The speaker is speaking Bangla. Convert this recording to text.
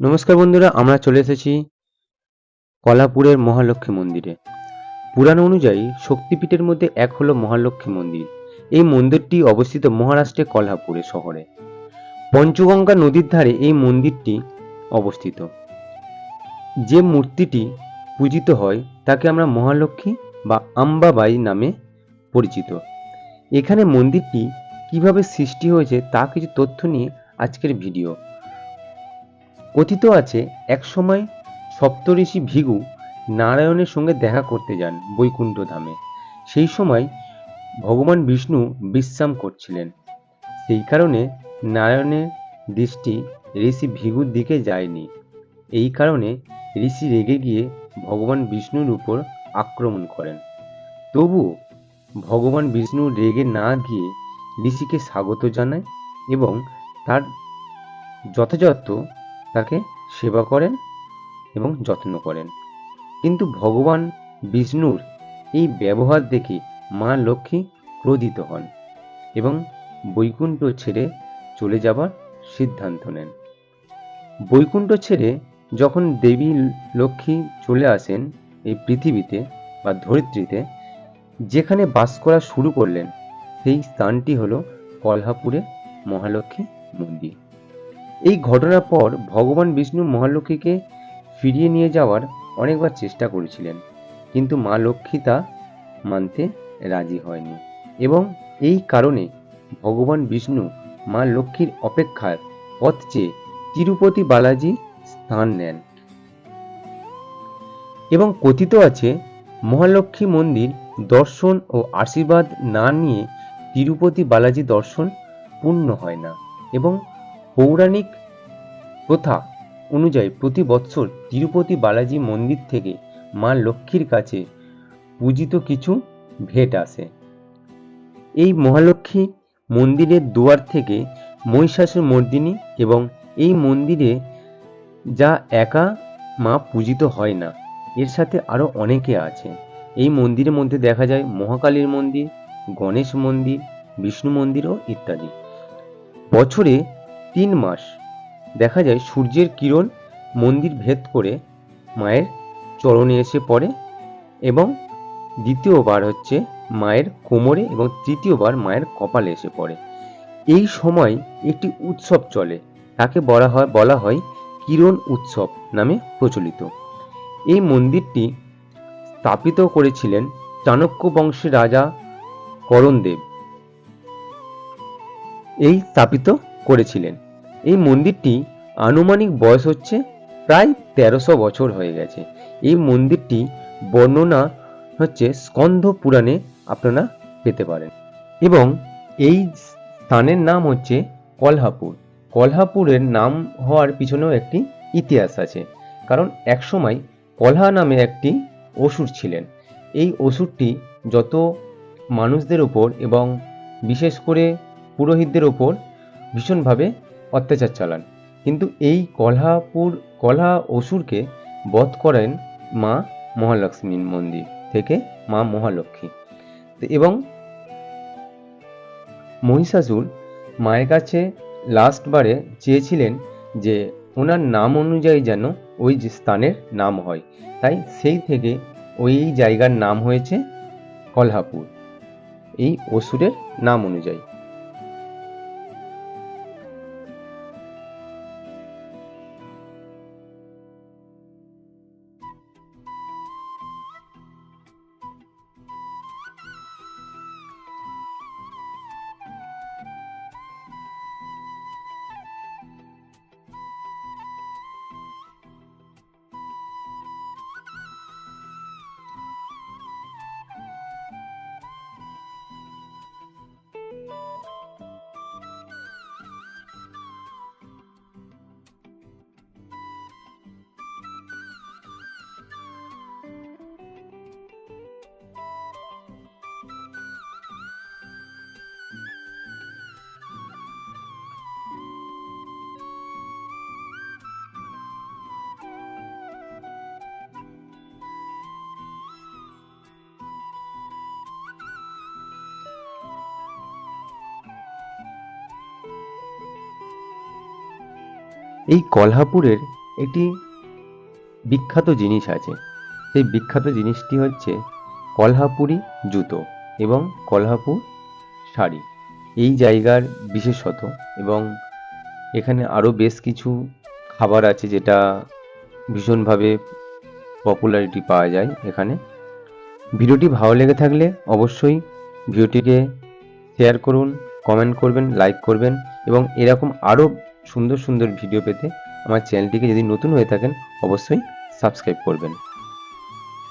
নমস্কার বন্ধুরা, আমরা চলে এসেছি কলাপুরের মহালক্ষ্মী মন্দিরে। পুরাণ অনুযায়ী শক্তিপীঠের মধ্যে এক হলো মহালক্ষ্মী মন্দির। এই মন্দিরটি অবস্থিত মহারাষ্ট্রের কলহাপুরে শহরে। পঞ্চগঙ্গা নদীর ধারে এই মন্দিরটি অবস্থিত। যে মূর্তিটি পূজিত হয়, তাকে আমরা মহালক্ষ্মী বা আম্বাবাই নামে পরিচিত। এখানে মন্দিরটি কীভাবে সৃষ্টি হয়েছে, তা কিছু তথ্য নিয়ে আজকের ভিডিও। কথিত আছে একসময় সপ্তঋষি ভিগু নারায়ণের সঙ্গে দেখা করতে যান বৈকুণ্ঠ ধামে। সেই সময় ভগবান বিষ্ণু বিশ্রাম করছিলেন। সেই কারণে নারায়ণের দৃষ্টি ঋষি ভিগুর দিকে যায়নি। এই কারণে ঋষি রেগে গিয়ে ভগবান বিষ্ণুর উপর আক্রমণ করেন। তবুও ভগবান বিষ্ণু রেগে না গিয়ে ঋষিকে স্বাগত জানায় এবং তার যথাযথ তাকে সেবা করেন এবং যত্ন করেন। কিন্তু ভগবান বিষ্ণুর এই ব্যবহার দেখে মা লক্ষ্মী ক্রোধিত হন এবং বৈকুণ্ঠ ছেড়ে চলে যাবার সিদ্ধান্ত নেন। বৈকুণ্ঠ ছেড়ে যখন দেবী লক্ষ্মী চলে আসেন এই পৃথিবীতে বা ধরিত্রীতে, যেখানে বাস করা শুরু করলেন, সেই স্থানটি হলো কলহাপুরে মহালক্ষ্মী মন্দির। এই ঘটনার পর ভগবান বিষ্ণু মহালক্ষ্মীকে ফিরিয়ে নিয়ে যাওয়ার অনেকবার চেষ্টা করেছিলেন, কিন্তু মা লক্ষ্মী তা মানতে রাজি হয়নি এবং এই কারণে ভগবান বিষ্ণু মা লক্ষ্মীর অপেক্ষার পথ চেয়ে তিরুপতি বালাজি স্থান নেন। এবং কথিত আছে, মহালক্ষ্মী মন্দির দর্শন ও আশীর্বাদ না নিয়ে তিরুপতি বালাজি দর্শন পূর্ণ হয় না এবং পৌরাণিক প্রথা অনুযায়ী প্রতি বৎসর তিরুপতি বালাজি মন্দির থেকে মা লক্ষ্মীর কাছে পূজিত কিছু ভেট আসে। এই মহালক্ষ্মী মন্দিরের দুয়ার থেকে মহিষাসুর মর্দিনী এবং এই মন্দিরে যা একা মা পূজিত হয় না, এর সাথে আরও অনেকে আছে। এই মন্দিরের মধ্যে দেখা যায় মহাকালীর মন্দির, গণেশ মন্দির, বিষ্ণু মন্দিরও ইত্যাদি। বছরে তিন মাস দেখা যায় সূর্যের কিরণ মন্দির ভেদ করে মায়ের চরণে এসে পড়ে এবং দ্বিতীয়বার হচ্ছে মায়ের কোমরে এবং তৃতীয়বার মায়ের কপালে এসে পড়ে। এই সময় একটি উৎসব চলে, তাকে বলা হয় বলা হয় কিরণ উৎসব নামে প্রচলিত। এই মন্দিরটি স্থাপিত করেছিলেন চাণক্য বংশের রাজা করণদেব। এই স্থাপিত করেছিলেন। এই মন্দিরটি আনুমানিক বয়স হচ্ছে প্রায় তেরোশো বছর হয়ে গেছে। এই মন্দিরটি বর্ণনা হচ্ছে স্কন্ধ পুরাণে আপনারা পেতে পারেন। এবং এই স্থানের নাম হচ্ছে কলহাপুর। কলহাপুরের নাম হওয়ার পিছনেও একটি ইতিহাস আছে। কারণ একসময় কলহা নামে একটি অসুর ছিলেন। এই অসুরটি যত মানুষদের ওপর এবং বিশেষ করে পুরোহিতদের ওপর ভীষণভাবে অত্যাচার চালান। কিন্তু এই কলহাপুর, কলহা অসুরকে বধ করেন মা মহালক্ষ্মীর মন্দির থেকে মা মহালক্ষ্মী। এবং মহিষাসুর মায়ের কাছে লাস্টবারে চেয়েছিলেন যে ওনার নাম অনুযায়ী যেন ওই স্থানের নাম হয়। তাই সেই থেকে ওই জায়গার নাম হয়েছে কলহাপুর। এই অসুরের নাম অনুযায়ী। এই কলহাপুরের একটি বিখ্যাত জিনিস আছে। সেই বিখ্যাত জিনিসটি হচ্ছে কলহাপুরি জুতো এবং কলহাপুর শাড়ি। এই জায়গার বিশেষত এবং এখানে আরও বেশ কিছু খাবার আছে যেটা ভীষণভাবে পপুলারিটি পাওয়া যায় এখানে। ভিডিওটি ভালো লেগে থাকলে অবশ্যই ভিডিওটিকে শেয়ার করুন কমেন্ট করবেন লাইক করবেন এবং এরকম আরও সুন্দর সুন্দর ভিডিও পেতে আমার চ্যানেলটিকে যদি নতুন হয়ে থাকেন অবশ্যই সাবস্ক্রাইব করবেন।